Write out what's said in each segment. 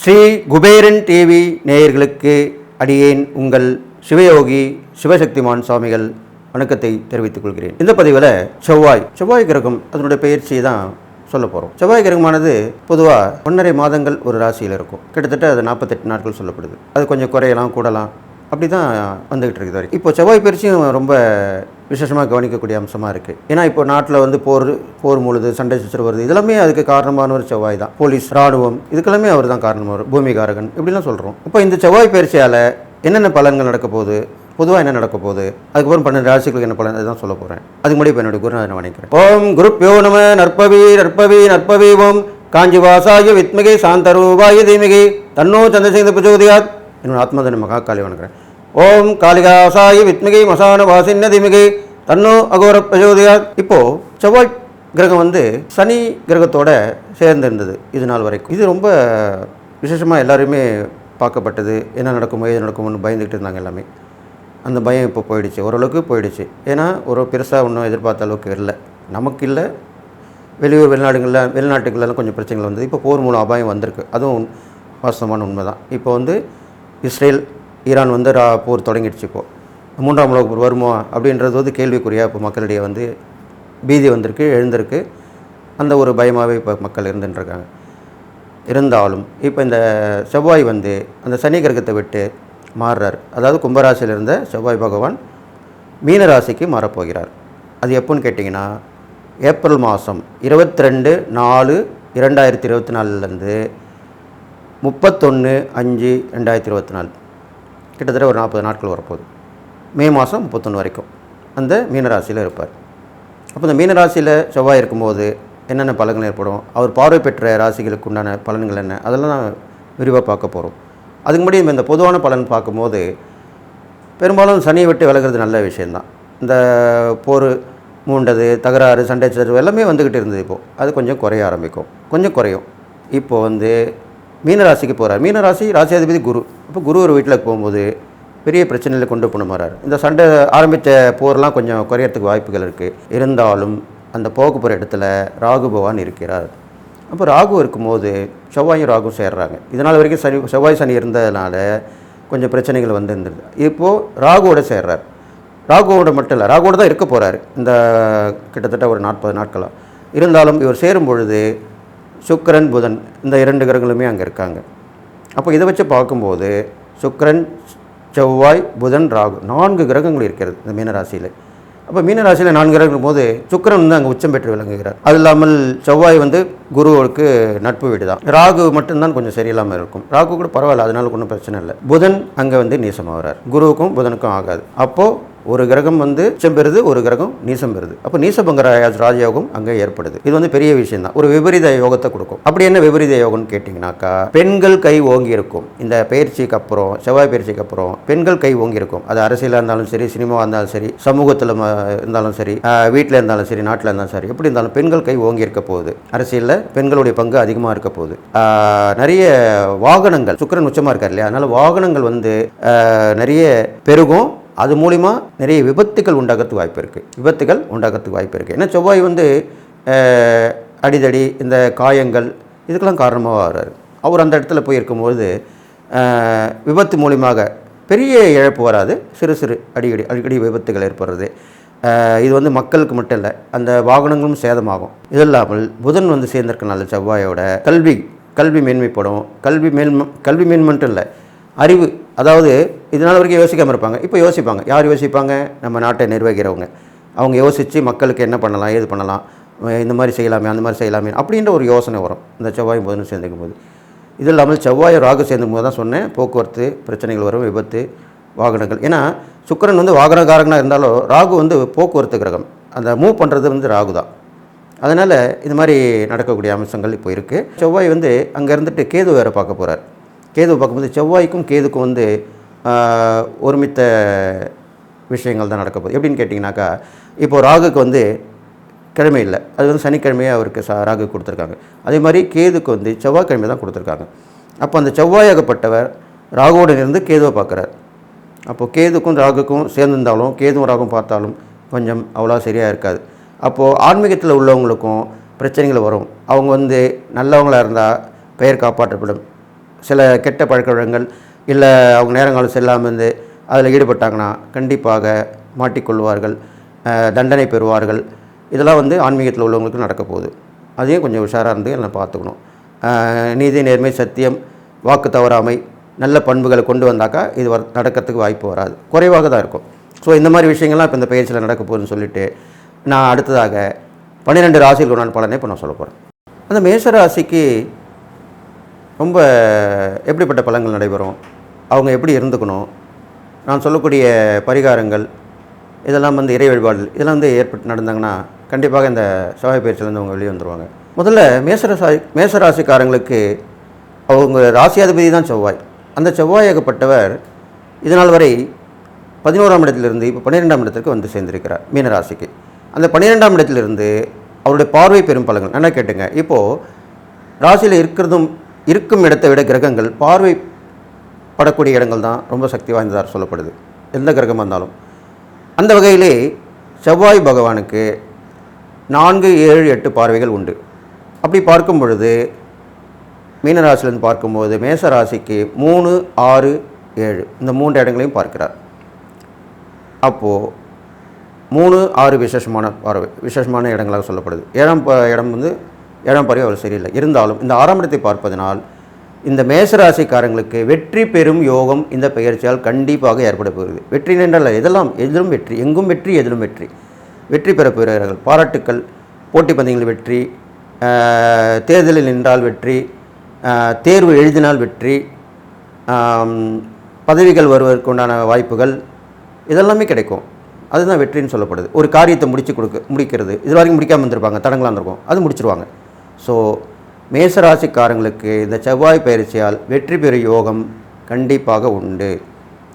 Sri Kuberan TV நேயர்களுக்கு அடியேன் உங்கள் சிவயோகி சிவசக்திமான் சுவாமிகள் வணக்கத்தை தெரிவித்துக் கொள்கிறேன். இந்த பதிவில் செவ்வாய் செவ்வாய் கிரகம் அதனுடைய பயிற்சியை தான் சொல்ல போகிறோம் செவ்வாய் கிரகமானது பொதுவாக ஒன்றரை மாதங்கள் ஒரு ராசியில் இருக்கும். கிட்டத்தட்ட அது நாற்பத்தெட்டு நாட்கள் சொல்லப்படுது. அது கொஞ்சம் குறையலாம் கூடலாம். அப்படி தான் வந்துகிட்டு இருக்குது வரைக்கும். இப்போ செவ்வாய் பயிற்சியும் ரொம்ப விசேஷமாக கவனிக்கக்கூடிய அம்சமாக இருக்குது ஏன்னா இப்போ நாட்டில் வந்து போர் போர் முழுது சண்டை சுற்று வருது இதெல்லாமே அதுக்கு காரணமானவர் செவ்வாய் தான். போலீஸ் ராணுவம் இதுக்கெல்லாமே அவர் தான் காரணமாக பூமிகாரகன் இப்படிலாம் சொல்கிறோம் இப்போ இந்த செவ்வாய் பயிற்சியால் என்னென்ன பலன்கள் நடக்க போகுது? பொதுவாக என்ன நடக்க போகுது? அதுக்கப்புறம் பன்னெண்டு ராசிகளுக்கு என்ன பலன்? அதுதான் சொல்ல போகிறேன் அதுக்கு முன்னாடி இப்போ என்னுடைய குருநாதனை வணங்குறேன் ஓம் குருப்பியோ நம நற்பவி நற்பவி நற்பவி ஓம். காஞ்சி வாசாய வித்மகே சாந்தரூபாய தீமிகே. தன்னோ சந்திரசேகர பிரச்சோதியாத். என்னோட ஆத்மாதன மகா காளி வணங்குறேன். ஓம் காளிகாசாயி வித்மிகை மசான வாசின்ன திமிகை தன்னோ அகோர பிரஜோதியா இப்போ செவ்வாய் கிரகம் வந்து சனி கிரகத்தோட சேர்ந்திருந்தது இது நாள் வரைக்கும். இது ரொம்ப விசேஷமாக எல்லாருமே பார்க்கப்பட்டது. என்ன நடக்குமோ எது நடக்குமோன்னு பயந்துக்கிட்டு இருந்தாங்க எல்லாமே. அந்த பயம் இப்போ போயிடுச்சு. ஓரளவுக்கு போயிடுச்சு. ஏன்னா ஒரு பெருசாக ஒன்றும் எதிர்பார்த்த அளவுக்கு இல்லை நமக்கு இல்லை. வெளியூர் வெளிநாடுகளில் வெளிநாட்டுகளெல்லாம் கொஞ்சம் பிரச்சனைகள் வந்தது. இப்போ போர் மூலம் அபாயம் வந்திருக்கு. அதுவும் வாஸ்தவமான உண்மை தான் இப்போ வந்து இஸ்ரேல் ஈரான் வந்து ரா போர் தொடங்கிடுச்சு இப்போது மூன்றாம் உலக போர் வருமா அப்படின்றது வந்து கேள்விக்குறியாக இப்போ மக்களிடையே வந்து பீதி வந்திருக்கு எழுந்திருக்கு. அந்த ஒரு பயமாகவே இப்போ மக்கள் இருந்துட்டுருக்காங்க. இருந்தாலும் இப்போ இந்த செவ்வாய் வந்து அந்த சனி கிரகத்தை விட்டு மாறுறார். அதாவது கும்பராசியில் இருந்த செவ்வாய் பகவான் மீன ராசிக்கு மாறப்போகிறார். அது எப்போன்னு கேட்டிங்கன்னா ஏப்ரல் மாதம் இருபத்தி ரெண்டு நாலு இரண்டாயிரத்தி இருபத்தி நாலுலேருந்து முப்பத்தொன்று அஞ்சு ரெண்டாயிரத்தி இருபத்தி நாலு கிட்டத்தட்ட ஒரு நாற்பது நாட்கள் வரப்போகுது. மே மாதம் முப்பத்தொன்று வரைக்கும். அந்த மீனராசியில் இருப்பார். அப்போ இந்த மீனராசியில் செவ்வாய் இருக்கும்போது என்னென்ன பலன்கள் ஏற்படும்? அவர் பார்வை பெற்ற ராசிகளுக்கு உண்டான பலன்கள் என்ன? அதெல்லாம் நான் விரிவாக பார்க்க போகிறோம் அதுக்கு முன்னாடி இந்த பொதுவான பலன் பார்க்கும்போது பெரும்பாலும் சனியை விட்டு விலகிறது நல்ல விஷயந்தான் இந்த போர் மூண்டது தகராறு சண்டை சச்சரவு எல்லாமே வந்துக்கிட்டு இருந்தது இப்போது அது கொஞ்சம் குறைய ஆரம்பிக்கும். கொஞ்சம் குறையும். இப்போது வந்து மீனராசிக்கு போகிறார் மீனராசி ராசியாதிபதி குரு. இப்போ குரு ஒரு வீட்டில் போகும்போது பெரிய பிரச்சனையில் கொண்டு போன மாறார். இந்த சண்டை ஆரம்பித்த போர்லாம் கொஞ்சம் குறையறதுக்கு வாய்ப்புகள் இருக்குது இருந்தாலும் அந்த போக போகிற இடத்துல ராகு பகவான் இருக்கிறார். அப்போ ராகு இருக்கும்போது செவ்வாயும் ராகும் சேர்றாங்க. இதனால் வரைக்கும் சனி செவ்வாய் சனி இருந்ததுனால கொஞ்சம் பிரச்சனைகள் வந்து இருந்தது. இப்போது ராகுவோட சேர்றார். ராகுவோட மட்டும் இல்லை ராகுவோட தான் இருக்க போகிறார் இந்த கிட்டத்தட்ட ஒரு நாற்பது நாட்களாக இருந்தாலும் இவர் சேரும் பொழுது சுக்கரன் புதன் இந்த இரண்டு கிரகங்களுமே அங்கே இருக்காங்க. அப்போ இதை வச்சு பார்க்கும்போது சுக்கரன் செவ்வாய் புதன் ராகு நான்கு கிரகங்கள் இருக்கிறது இந்த மீனராசியில். அப்போ மீனராசியில் நான்கு கிரகங்கள் போது சுக்கிரன் வந்து அங்கே உச்சம் பெற்று விளங்குகிறார். அது இல்லாமல் செவ்வாய் வந்து குருவுக்கு நட்பு வீடு தான் ராகு மட்டும்தான் கொஞ்சம் சரியில்லாமல் இருக்கும். ராகு கூட பரவாயில்ல அதனால ஒன்றும் பிரச்சனை இல்லை. புதன் அங்கே வந்து நீசமாகிறார் குருவுக்கும் புதனுக்கும் ஆகாது. அப்போது ஒரு கிரகம் வந்து உச்சம் பெறுது ஒரு கிரகம் நீசம் பெறுது. அப்போ நீசபங்கர ராஜ- ராஜயோகம் அங்கே ஏற்படுது. இது வந்து பெரிய விஷயம் தான் ஒரு விபரீத யோகத்தை கொடுக்கும். அப்படி என்ன விபரீத யோகம்னு கேட்டிங்கனாக்கா பெண்கள் கை ஓங்கி இருக்கும். இந்த பயிற்சிக்கு அப்புறம் செவ்வாய் பயிற்சிக்கு அப்புறம் பெண்கள் கை ஓங்கி இருக்கும். அது அரசியலாக இருந்தாலும் சரி சினிமாவாக இருந்தாலும் சரி சமூகத்தில் இருந்தாலும் சரி வீட்டில் இருந்தாலும் சரி நாட்டில் இருந்தாலும் சரி எப்படி இருந்தாலும் பெண்கள் கை ஓங்கி இருக்க போகுது. அரசியலில் பெண்களுடைய பங்கு அதிகமாக இருக்க போகுது. நிறைய வாகனங்கள் சுக்கரன் உச்சமாக இருக்கார் இல்லையா? அதனால் வாகனங்கள் வந்து நிறைய பெருகும். அது மூலிமா நிறைய விபத்துகள் உண்டாகிறதுக்கு வாய்ப்பு இருக்குது விபத்துகள் உண்டாகிறதுக்கு வாய்ப்பு இருக்குது ஏன்னா செவ்வாய் வந்து அடிதடி இந்த காயங்கள் இதுக்கெல்லாம் காரணமாக வர்றாரு. அவர் அந்த இடத்துல போய் இருக்கும்போது விபத்து மூலியமாக பெரிய இழப்பு வராது. சிறு சிறு அடிக்கடி அடிக்கடி விபத்துகள் ஏற்படுறது. இது வந்து மக்களுக்கு மட்டும் இல்லை அந்த வாகனங்களும் சேதமாகும். இது இல்லாமல் புதன் வந்து சேர்ந்திருக்கனால செவ்வாயோட கல்வி கல்வி மேன்மைப்படும். கல்வி மேன்ம கல்வி மேன்மட்டும் இல்லை அறிவு அதாவது இதனால் வரைக்கும் யோசிக்காமல் இருப்பாங்க. இப்போ யோசிப்பாங்க. யார் யோசிப்பாங்க? நம்ம நாட்டை நிர்வகிக்கிறவங்க. அவங்க யோசித்து மக்களுக்கு என்ன பண்ணலாம் ஏது பண்ணலாம் இந்த மாதிரி செய்யலாமே அந்த மாதிரி செய்யலாமே அப்படின்ற ஒரு யோசனை வரும். இந்த செவ்வாயும் புதனும் சேர்ந்துக்கும் போது இது இல்லாமல் செவ்வாய் ராகு சேர்ந்துக்கும் போது தான் சொன்னேன். போக்குவரத்து பிரச்சனைகள் வரும் விபத்து வாகனங்கள். ஏன்னா சுக்கரன் வந்து வாகனக்காரங்களாக இருந்தாலும் ராகு வந்து போக்குவரத்து கிரகம். அந்த மூவ் பண்ணுறது வந்து ராகு தான். அதனால் இது மாதிரி நடக்கக்கூடிய அம்சங்கள் இப்போ இருக்குது செவ்வாய் வந்து அங்கே இருந்துட்டு கேது வேறு பார்க்க போகிறார் கேது பார்க்கும்போது செவ்வாய்க்கும் கேதுக்கும் வந்து ஒருமித்த விஷயங்கள் தான் நடக்க போகுது எப்படின்னு கேட்டிங்கனாக்கா இப்போது ராகுக்கு வந்து கிழமை இல்லை. அது வந்து சனிக்கிழமையே அவருக்கு சா ராகு கொடுத்துருக்காங்க. அதே மாதிரி கேதுக்கு வந்து செவ்வாய்க்கிழமை தான் கொடுத்துருக்காங்க. அப்போ அந்த செவ்வாயாகப்பட்டவர் ராகுவோடு இருந்து கேதுவை பார்க்குறார். அப்போது கேதுக்கும் ராகுக்கும் சேர்ந்திருந்தாலும் கேதுவும் ராகும் பார்த்தாலும் கொஞ்சம் அவ்வளோ சரியாக இருக்காது. அப்போது ஆன்மீகத்தில் உள்ளவங்களுக்கும் பிரச்சனைகள் வரும். அவங்க வந்து நல்லவங்களாக இருந்தால் பெயர் காப்பாற்றப்படும். சில கெட்ட பழக்க வழக்கங்கள் இல்லை அவங்க நேரங்காலம் செல்லாமல் இருந்து அதில் ஈடுபட்டாங்கன்னா கண்டிப்பாக மாட்டிக்கொள்வார்கள் தண்டனை பெறுவார்கள். இதெல்லாம் வந்து ஆன்மீகத்தில் உள்ளவங்களுக்கு நடக்க போகுது. அதையும் கொஞ்சம் உஷாராக இருந்து எல்லாம் பார்த்துக்கணும். நீதி நேர்மை சத்தியம் வாக்கு தவறாமை நல்ல பண்புகளை கொண்டு வந்தாக்கா இது வர நடக்கிறதுக்கு வாய்ப்பு வராது. குறைவாக தான் இருக்கும். ஸோ இந்த மாதிரி விஷயங்கள்லாம் இப்போ இந்த பயிற்சியில் நடக்க போகுதுன்னு சொல்லிட்டு நான் அடுத்ததாக பன்னிரெண்டு ராசிகளுடன் உண்டான பலனை இப்போ நான் சொல்ல போகிறேன் அந்த மேஷ ராசிக்கு ரொம்ப எப்படிப்பட்ட பலன்கள் நடைபெறும்? அவங்க எப்படி இருந்துக்கணும்? நான் சொல்லக்கூடிய பரிகாரங்கள் இதெல்லாம் வந்து இறை வழிபாடுகள் இதெல்லாம் வந்து ஏற்பட்டு நடந்தாங்கன்னா கண்டிப்பாக இந்த செவ்வாய் பயிற்சியிலேருந்து அவங்க வெளியே வந்துடுவாங்க முதல்ல மேசராசி மேசராசிக்காரங்களுக்கு அவங்க ராசியாதிபதி தான் செவ்வாய். அந்த செவ்வாயாகப்பட்டவர் இதனால் வரை பதினோராம் இடத்திலிருந்து இப்போ பன்னிரெண்டாம் இடத்திற்கு வந்து சேர்ந்திருக்கிறார் மீனராசிக்கு. அந்த பன்னிரெண்டாம் இடத்திலிருந்து அவருடைய பார்வை பெரும் பலங்கள் என்ன கேட்டுங்க. இப்போது ராசியில் இருக்கிறதும் இருக்கும் இடத்தை விட கிரகங்கள் பார்வை படக்கூடிய இடங்கள் தான் ரொம்ப சக்தி வாய்ந்ததாக சொல்லப்படுது. எந்த கிரகமாக இருந்தாலும் அந்த வகையிலே செவ்வாய் பகவானுக்கு நான்கு ஏழு எட்டு பார்வைகள் உண்டு. அப்படி பார்க்கும் பொழுது மீனராசிலேருந்து பார்க்கும்போது மேச ராசிக்கு மூணு ஆறு ஏழு இந்த மூன்று இடங்களையும் பார்க்கிறார். அப்போது மூணு ஆறு விசேஷமான பார்வை விசேஷமான இடங்களாக சொல்லப்படுது. ஏழாம் ப- இடம் வந்து ஏழாம் பார்வை அவ்வளோ சரியில்லை. இருந்தாலும் இந்த ஆறாம் இடத்தை பார்ப்பதனால் இந்த மேசராசிக்காரங்களுக்கு வெற்றி பெறும் யோகம் இந்த பெயர்ச்சியால் கண்டிப்பாக ஏற்பட போகிறது. வெற்றி நின்றால் எதெல்லாம்? எதிலும் வெற்றி எங்கும் வெற்றி எதிலும் வெற்றி. வெற்றி பெற போகிறார்கள். பாராட்டுக்கள் போட்டி பந்தயங்களில் வெற்றி தேர்தலில் நின்றால் வெற்றி தேர்வு எழுதினால் வெற்றி பதவிகள் வருவதற்கு உண்டான வாய்ப்புகள் இதெல்லாமே கிடைக்கும். அதுதான் வெற்றின்னு சொல்லப்படுது. ஒரு காரியத்தை முடிச்சு கொடுக்க முடிக்கிறது. இது வரைக்கும் முடிக்காமல் இருந்திருப்பாங்க. தடங்களாக இருந்திருக்கும். அது முடிச்சிருவாங்க. ஸோ மேசராசிக்காரங்களுக்கு இந்த செவ்வாய் பயிற்சியால் வெற்றி பெறும் யோகம் கண்டிப்பாக உண்டு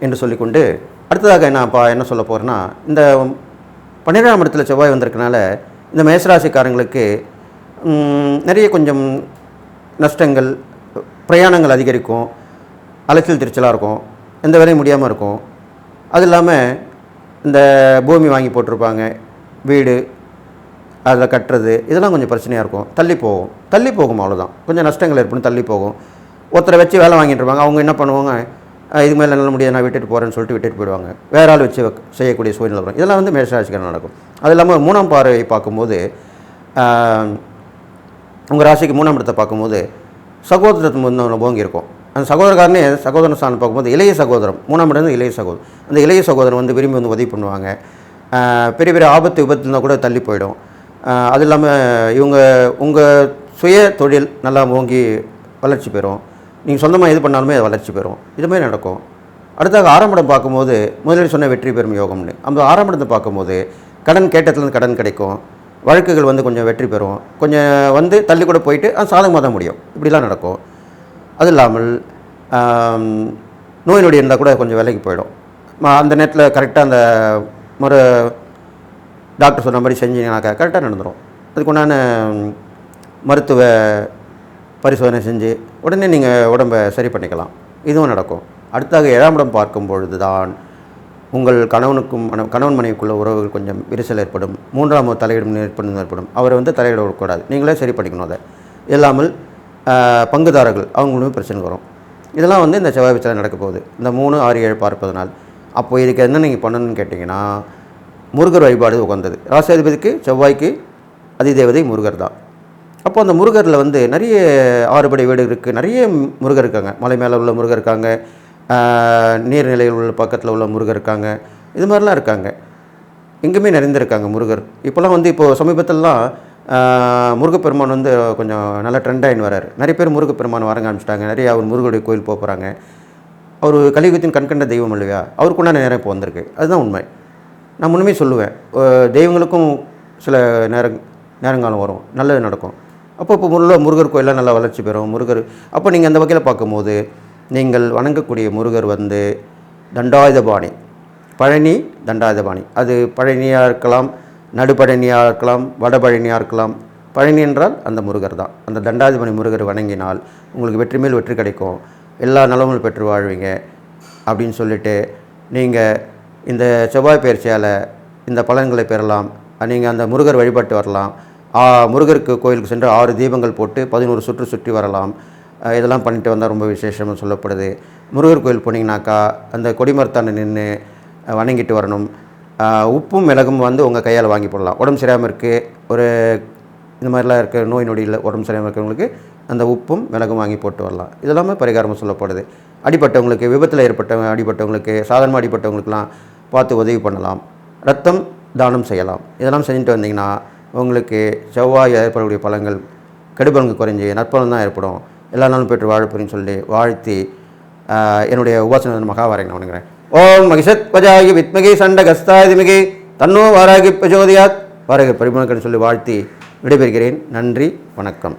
என்று சொல்லிக்கொண்டு அடுத்ததாக நான் இப்போ என்ன சொல்ல போகிறேன்னா இந்த பன்னிரெண்டாம் இடத்துல செவ்வாய் வந்திருக்கனால இந்த மேசராசிக்காரங்களுக்கு நிறைய கொஞ்சம் நஷ்டங்கள் பிரயாணங்கள் அதிகரிக்கும் அலைச்சல் திருச்சலாக இருக்கும் எந்த வேலையும் முடியாமல் இருக்கும். அது இல்லாமல் இந்த பூமி வாங்கி போட்டிருப்பாங்க வீடு அதில் கட்டுறது இதெல்லாம் கொஞ்சம் பிரச்சனையாக இருக்கும். தள்ளி போகும். தள்ளி போகும் அவ்வளோதான் கொஞ்சம் நஷ்டங்கள் ஏற்படும் தள்ளி போகும். ஒருத்தரை வச்சு வேலை வாங்கிட்டு இருப்பாங்க. அவங்க என்ன பண்ணுவாங்க? இது மேலே நல்ல முடியாது நான் விட்டுட்டு போகிறேன்னு சொல்லிட்டு விட்டுட்டு போயிடுவாங்க. வேற ஆள் வச்சு செய்யக்கூடிய சூழ்நிலை வரும். இதெல்லாம் வந்து மேஷராசிக்காரன் நடக்கும். அது இல்லாமல் மூணாம் பார்வையை பார்க்கும்போது உங்கள் ராசிக்கு மூணாம் இடத்தை பார்க்கும்போது சகோதரத்து முன்ன ஓங்கி இருக்கும். அந்த சகோதரக்காரனே சகோதரன் ஸ்தானம் பார்க்கும்போது இளைய சகோதரம். மூணாம் இடம் இளைய சகோதரம் அந்த இளைய சகோதரன் வந்து விரும்பி வந்து உதவி பண்ணுவாங்க. பெரிய பெரிய ஆபத்து விபத்துனா கூட தள்ளி போயிடும். அது இல்லாமல் இவங்க உங்கள் சுய தொழில் நல்லா ஓங்கி வளர்ச்சி பெறும். நீங்கள் சொந்தமாக இது பண்ணாலுமே அது வளர்ச்சி பெறும். இது மாதிரி நடக்கும். அடுத்தாக ஆரம்படம் பார்க்கும்போது முதலில் சொன்ன வெற்றி பெறும் யோகம்னு. அந்த ஆரம்படத்தை பார்க்கும்போது கடன் கேட்டதுலேருந்து கடன் கிடைக்கும். வழக்குகள் வந்து கொஞ்சம் வெற்றி பெறும். கொஞ்சம் வந்து தள்ளி கூட போயிட்டு அது சாதகமாக தான் முடியும். இப்படிலாம் நடக்கும். அது இல்லாமல் நோய் நொடி இருந்தால் கூட கொஞ்சம் விலைக்கு போயிடும். அந்த நேரத்தில் கரெக்டாக அந்த மறு டாக்டர் சொன்ன மாதிரி செஞ்சீங்கன்னாக்கா கரெக்டாக நடந்துடும் அதுக்குண்டான மருத்துவ பரிசோதனை செஞ்சு உடனே நீங்கள் உடம்பை சரி பண்ணிக்கலாம். இதுவும் நடக்கும். அடுத்தாக ஏழாம் இடம் பார்க்கும் பொழுது தான் உங்கள் கணவனுக்கும் மன- கணவன் மனைவிக்குள்ள உறவுகள் கொஞ்சம் விரிசல் ஏற்படும். மூன்றாம் தலையிடும் ஏற்படும் ஏற்படும். அவரை வந்து தலையிட விடக்கூடாது நீங்களே சரி பண்ணிக்கணும் அதை. இல்லாமல் பங்குதாரர்கள் அவங்களுமே பிரச்சனை வரும். இதெல்லாம் வந்து இந்த செவ்வாய் பிச்சை நடக்க போகுது. இந்த மூணு ஆறு ஏழு பார்ப்பதனால். அப்போ இதுக்கு என்ன நீங்கள் பண்ணணும்னு கேட்டிங்கன்னா முருகர் வழிபாடு உகந்தது. ராசாதிபதிக்கு செவ்வாய்க்கு அதிதேவதை முருகர் தான். அப்போ அந்த முருகரில் வந்து நிறைய ஆறுபடை வீடு இருக்குது நிறைய முருகர் இருக்காங்க. மலை மேலே உள்ள முருகர் இருக்காங்க. ஆஹ், நீர்நிலையில் உள்ள பக்கத்தில் உள்ள முருகர் இருக்காங்க. இது மாதிரிலாம் இருக்காங்க. எங்கேயுமே நிறைந்திருக்காங்க முருகர். இப்போல்லாம் வந்து இப்போது சமீபத்திலலாம் முருகப்பெருமான் வந்து கொஞ்சம் நல்லா ட்ரெண்டாகின்னு வராரு. நிறைய பேர் முருகப்பெருமான் வரங்க ஆரம்பிச்சிட்டாங்க. நிறைய அவர் முருகருடைய கோயில் போக போகிறாங்க அவர் கலியுகத்தின் கண்கண்ட தெய்வம் இல்லையா? அவருக்குண்டான நேரம் இப்போ வந்திருக்கு. அதுதான் உண்மை. நான் முன்னுமே சொல்லுவேன். தெய்வங்களுக்கும் சில நேரம் நேரங்காலம் வரும். நல்லது நடக்கும். அப்போ இப்போ முருக முருகர் கோயிலாம் நல்லா வளர்ச்சி பெறும். முருகர் அப்போ நீங்கள் அந்த வகையில் பார்க்கும்போது நீங்கள் வணங்கக்கூடிய முருகர் வந்து தண்டாயுதபாணி. பழனி தண்டாயுதபாணி. அது பழனியாக இருக்கலாம் நடுப்பழனியாக இருக்கலாம் வடபழனியாக இருக்கலாம். பழனி என்றால் அந்த முருகர் தான். அந்த தண்டாயுதபாணி முருகர் வணங்கினால் உங்களுக்கு வெற்றி மேல் வெற்றி கிடைக்கும். எல்லா நலமும் பெற்று வாழ்வீங்க அப்படின்னு சொல்லிட்டு நீங்கள் இந்த செவ்வாய் பயிற்சியால் இந்த பலன்களை பெறலாம். நீங்கள் அந்த முருகர் வழிபட்டு வரலாம். முருகருக்கு கோயிலுக்கு சென்று ஆறு தீபங்கள் போட்டு பதினோரு சுற்று சுற்றி வரலாம். இதெல்லாம் பண்ணிட்டு வந்தால் ரொம்ப விசேஷம்னு சொல்லப்படுது. முருகர் கோயில் போனீங்கன்னாக்கா அந்த கொடிமரத்தாண்ட நின்று வணங்கிட்டு வரணும். உப்பும் மிளகும் வந்து உங்கள் கையால் வாங்கி போடலாம். உடம்பு சரியாமல் இருக்குது ஒரு இந்த மாதிரிலாம் இருக்க நோய் நொடியில் உடம்பு சரியாமல் இருக்கிறவங்களுக்கு அந்த உப்பும் மிளகும் வாங்கி போட்டு வரலாம். இதெல்லாமே பரிகாரமாக சொல்லப்படுது. அடிப்பட்டவங்களுக்கு விபத்தில் ஏற்பட்ட அடிப்பட்டவங்களுக்கு சாதாரணமாக அடிப்பட்டவங்களுக்குலாம் பார்த்து உதவி பண்ணலாம். ரத்தம் தானம் செய்யலாம். இதெல்லாம் செஞ்சுட்டு வந்தீங்கன்னா உங்களுக்கு செவ்வாய் ஏற்படக்கூடிய பழங்கள் கெடுபலங்கு குறைஞ்சி நற்பலன் தான் ஏற்படும். எல்லா நாளும் பெற்று வாழ்ப்புன்னு சொல்லி வாழ்த்தி என்னுடைய உபாசன மகாவாரை நான் வணங்குறேன் ஓம் மகிஷத் பஜாகி வித்மகி சண்ட கஸ்தாதிமிகி தன்னோ வாராகி பிரஜோதியாத் வாராகி பரிமளக்கன் சொல்லி வாழ்த்தி விடைபெறுகிறேன். நன்றி வணக்கம்.